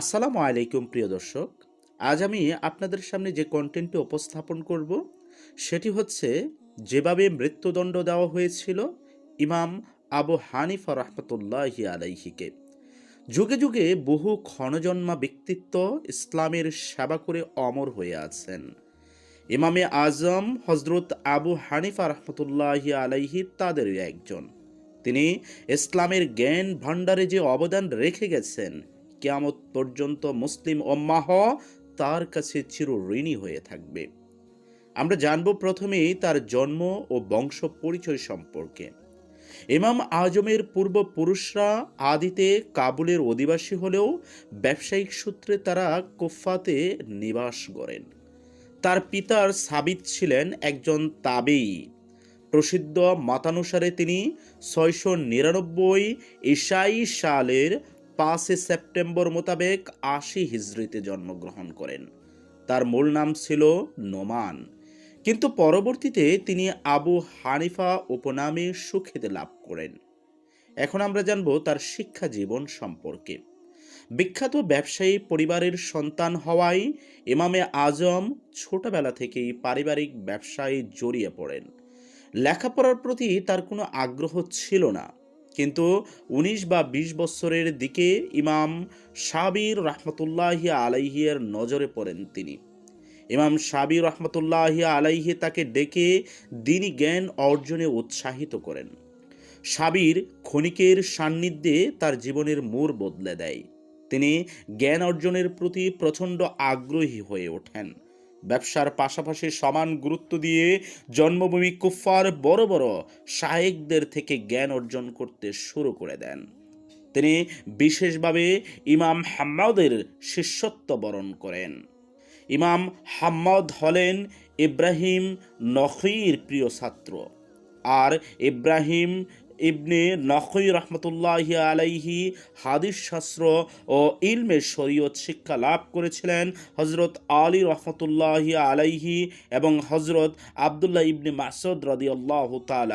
আসসালামু আলাইকুম, প্রিয় দর্শক। আজ আমি আপনাদের সামনে যে কন্টেন্টটি উপস্থাপন করব, সেটি হচ্ছে যেভাবে মৃত্যুদণ্ড দেওয়া হয়েছিল ইমাম আবু হানিফা রহমতুল্লাহি আলাইহিকে। যুগে যুগে বহু ক্ষণজন্মা ব্যক্তিত্ব ইসলামের সেবা করে অমর হয়ে আছেন। ইমামে আজম হজরত আবু হানিফা রহমতুল্লাহি আলাইহি তাদেরই একজন। তিনি ইসলামের জ্ঞান ভাণ্ডারে যে অবদান রেখে গেছেন কেয়ামত পর্যন্ত মুসলিম অম্মাহ তার কাছে চির ঋণী হয়ে থাকবে। আমরা জানব প্রথমেই তার জন্ম ও বংশ পরিচয় সম্পর্কে। ইমাম আজমের পূর্বপুরুষরা আদিতে কাবুলের অধিবাসী হলেও ব্যবসায়িক সূত্রে তারা কোফাতে নিবাস করেন। তার পিতার সাবিত ছিলেন একজন তাবেই প্রসিদ্ধ মতানুসারে তিনি ছয়শো নিরানব্বই ঈশাই সালের পাঁচে সেপ্টেম্বর মোতাবেক আশি হিজড়িতে জন্মগ্রহণ করেন। তার মূল নাম ছিল নোমান। কিন্তু পরবর্তীতে তিনি আবু হানিফা উপনামে সুখ্যাতি লাভ করেন। এখন আমরা জানব তার শিক্ষা জীবন সম্পর্কে। বিখ্যাত ব্যবসায়ী পরিবারের সন্তান হওয়ায় ইমামে আজম ছোটবেলা থেকেই পারিবারিক ব্যবসায় জড়িয়ে পড়েন। লেখাপড়ার প্রতি তার কোনো আগ্রহ ছিল না। কিন্তু উনিশ বা বিশ বছরের দিকে ইমাম সাবির রহমতুল্লাহি আলাইহিয়ের নজরে পড়েন তিনি। ইমাম সাবির রহমতুল্লাহি আলাইহি তাকে ডেকে দিনী জ্ঞান অর্জনে উৎসাহিত করেন। সাবির ক্ষণিকের সান্নিধ্যে তার জীবনের মোড় বদলে দেয়। তিনি জ্ঞান অর্জনের প্রতি প্রচণ্ড আগ্রহী হয়ে ওঠেন। ব্যবসার পাশাপাশি সমান গুরুত্ব দিয়ে জন্মভূমি কুফার বড় বড় শায়েকদের থেকে জ্ঞান অর্জন করতে শুরু করে দেন। তিনি বিশেষভাবে ইমাম হাম্মাদের শিষ্যত্ব বরণ করেন। ইমাম হাম্মদ হলেন ইব্রাহিম নখির প্রিয় ছাত্র। আর ইব্রাহিম ইবনে নখই রহমতুল্লাহ আলাইহি হাদিস শাস্ত্র ও ইলমে শরীয়ত শিক্ষা লাভ করেছিলেন হজরত আলী রহমতুল্লাহ আলাইহি এবং হজরত আবদুল্লাহ ইবনে মাসুদ রদিয়াল্লাহ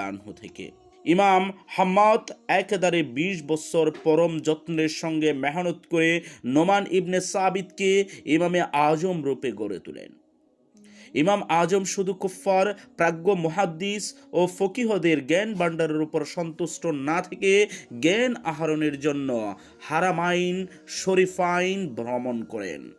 আনহু থেকে। ইমাম হাম্মাদ একেবারে বিশ বছর পরম যত্নের সঙ্গে মেহনত করে নোমান ইবনে সাবিদকে ইমামে আজম রূপে গড়ে তোলেন। ইমাম আজম শুধু কুফার প্রাজ্ঞ মুহাদ্দিস ও ফকিহদের জ্ঞান ভাণ্ডারের উপর সন্তুষ্ট না থেকে জ্ঞান আহরণের জন্য হারামাইন শরীফাইন ভ্রমণ করেন।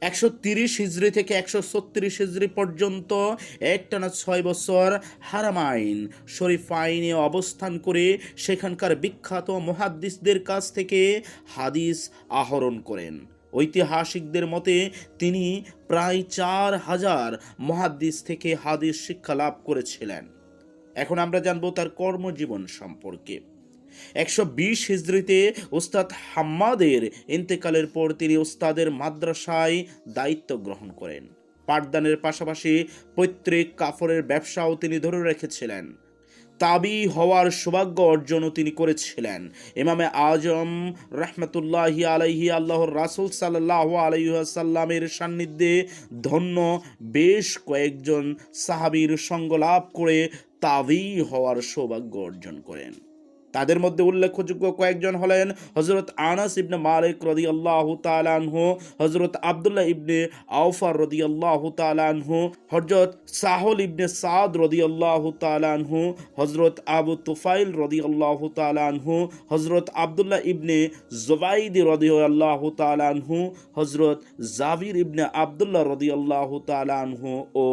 একশো তিরিশ হিজড়ি থেকে একশো ছত্রিশ হিজড়ি পর্যন্ত একটানা ছয় বছর হারামাইন শরীফাইনে অবস্থান করে সেখানকার বিখ্যাত মহাদ্দিসদের কাছ থেকে হাদিস আহরণ করেন। ঐতিহাসিকদের মতে, তিনি প্রায় চার হাজার মহাদ্দিস থেকে হাদিস শিক্ষা লাভ করেছিলেন। এখন আমরা জানব তার কর্মজীবন সম্পর্কে। একশো বিশ হিজড়িতে ওস্তাদ হাম্মাদের ইন্তেকালের পর তিনি ওস্তাদের মাদ্রাসায় দায়িত্ব গ্রহণ করেন। পাঠদানের পাশাপাশি পৈতৃক কাফরের ব্যবসাও তিনি ধরে রেখেছিলেন। তাবি হওয়ার সৌভাগ্য অর্জনও তিনি করেছিলেন। ইমামে আজম রহমতুল্লাহি আলাইহি, আল্লাহর রাসুল সাল্লাহ আলাইসাল্লামের সান্নিধ্যে ধন্য বেশ কয়েকজন সাহাবির সঙ্গ লাভ করে তাবি হওয়ার সৌভাগ্য অর্জন করেন। তাদের মধ্যে উল্লেখযোগ্য কয়েকজন হলেন হজরত আনাস ইবনে মালিক রদি আল্লাহ তালানহু হজরত আবদুল্লাহ ইবনে আউফার রদি আল্লাহ তালানহু হজরত সাহল ইবনে সাদ রদি আল্লাহ তালানহু হজরত আবু তুফাইল রদি আল্লাহ তালানহু হজরত আবদুল্লাহ ইবনে জোবাইদ রদি আল্লাহ তালানহু হজরত জাবির ইবনে আবদুল্লাহ রদি আল্লাহ তালানহু ও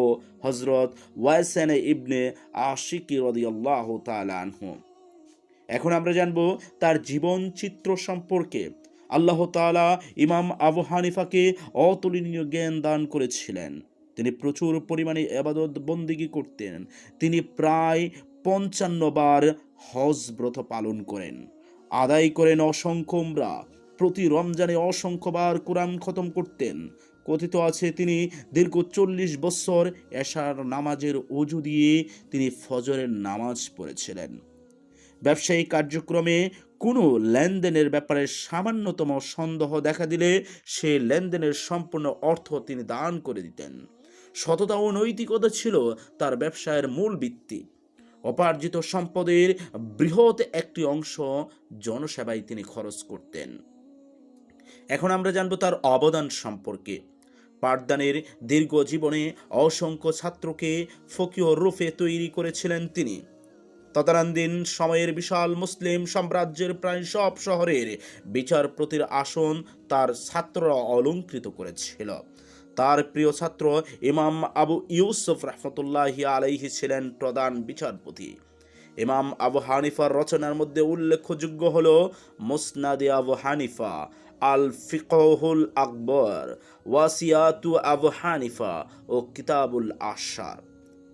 হজরত ওয়াইসেন ইবনে আশিকি রদি আল্লাহ তালানহু এখন আমরা জানব তার জীবন চিত্র সম্পর্কে। আল্লাহ তালা ইমাম আবু হানিফাকে অতুলনীয় জ্ঞান দান করেছিলেন। তিনি প্রচুর পরিমাণে এবাদত বন্দিগি করতেন। তিনি প্রায় পঞ্চান্ন বার হজ ব্রত পালন করেন। আদায় করেন অসংখ্য উমরা। প্রতি রমজানে অসংখ্যবার কোরআন খতম করতেন। কথিত আছে তিনি দীর্ঘ চল্লিশ বছর এশার নামাজের অজু দিয়ে তিনি ফজরের নামাজ পড়েছিলেন। ব্যবসায়িক কার্যক্রমে কোনো লেনদেনের ব্যাপারে সামান্যতম সন্দেহ দেখা দিলে সে লেনদেনের সম্পূর্ণ অর্থ তিনি দান করে দিতেন। সততা ও নৈতিকতা ছিল তার ব্যবসায়ের মূল ভিত্তি। অপার্জিত সম্পদের বৃহৎ একটি অংশ জনসেবায় তিনি খরচ করতেন। এখন আমরা জানব তার অবদান সম্পর্কে। পাঠদানের দীর্ঘ জীবনে অসংখ্য ছাত্রকে ফকিও রূপে তৈরি করেছিলেন তিনি। তদানীন্তন সময়ের বিশাল মুসলিম সাম্রাজ্যের প্রায় সব শহরের বিচারপতির আসন তার ছাত্ররা অলঙ্কৃত করেছিল। তার প্রিয় ছাত্র ইমাম আবু ইউসুফ রহমতুল্লাহি আলাইহি ছিলেন প্রধান বিচারপতি। ইমাম আবু হানিফার রচনার মধ্যে উল্লেখযোগ্য হল মুসনাদে আবু হানিফা আল ফিকহুল আকবর, ওয়াসিয়াতু আবু হানিফা ও কিতাবুল আশার।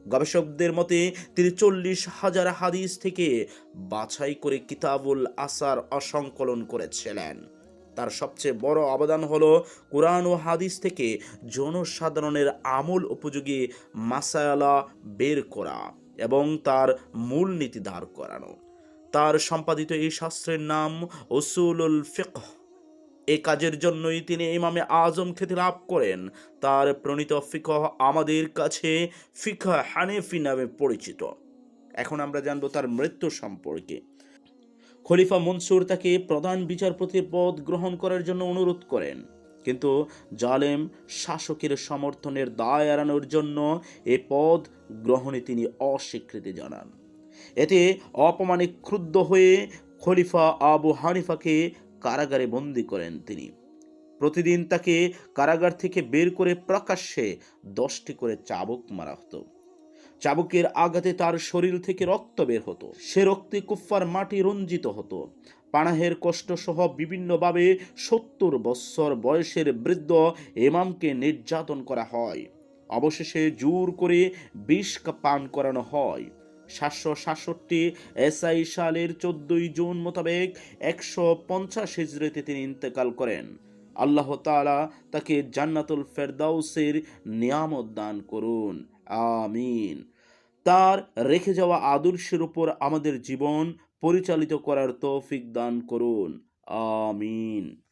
গবেষকদের মতে, তিনি চল্লিশ হাজার হাদিস থেকে বাছাই করে কিতাবুল আসার অসংকলন করেছিলেন। তার সবচেয়ে বড় অবদান হল কোরআন ও হাদিস থেকে জনসাধারণের আমল উপযোগী মাসায়ালা বের করা এবং তার মূলনীতি দাঁড় করানো। তার সম্পাদিত এই শাস্ত্রের নাম ওসুলুল ফিকহ। এই কাজের জন্যই তিনি ইমামে আজম খ্যাতি লাভ করেন। তার প্রণীত ফিকহ আমাদের কাছে ফিকহ হানেফি নামে পরিচিত। এখন আমরা জানব তার মৃত্যু সম্পর্কে। খলিফা মনসুর তাকে প্রধান বিচারপতির পদ গ্রহণ করার জন্য অনুরোধ করেন। কিন্তু জালেম শাসকের সমর্থনের দায় এড়ানোর জন্য এ পদ গ্রহণে তিনি অস্বীকৃতি জানান। এতে অপমানে ক্রুদ্ধ হয়ে খলিফা আবু হানিফাকে কারাগারে বন্দি করেন তিনি। প্রতিদিন তাকে কারাগার থেকে বের করে প্রকাশ্যে দশটি করে চাবুক মারা হতো। চাবুকের আঘাতে তার শরীর থেকে রক্ত বের হতো। সে রক্তে কুফার মাটি রঞ্জিত হতো। পানাহের কষ্ট সহ বিভিন্নভাবে সত্তর বৎসর বয়সের বৃদ্ধ এমামকে নির্যাতন করা হয়। অবশেষে জোর করে বিষ পান করানো হয়। সাতশো সাতষট্টি এসআই সালের চোদ্দই জুন মোতাবেক একশো পঞ্চাশ হিজড়িতে তিনি ইন্তেকাল করেন। আল্লাহ তালা তাকে জান্নাতুল ফেরদাউসের নিয়ামত দান করুন। আমিন। তার রেখে যাওয়া আদর্শের উপর আমাদের জীবন পরিচালিত করার তৌফিক দান করুন। আমিন।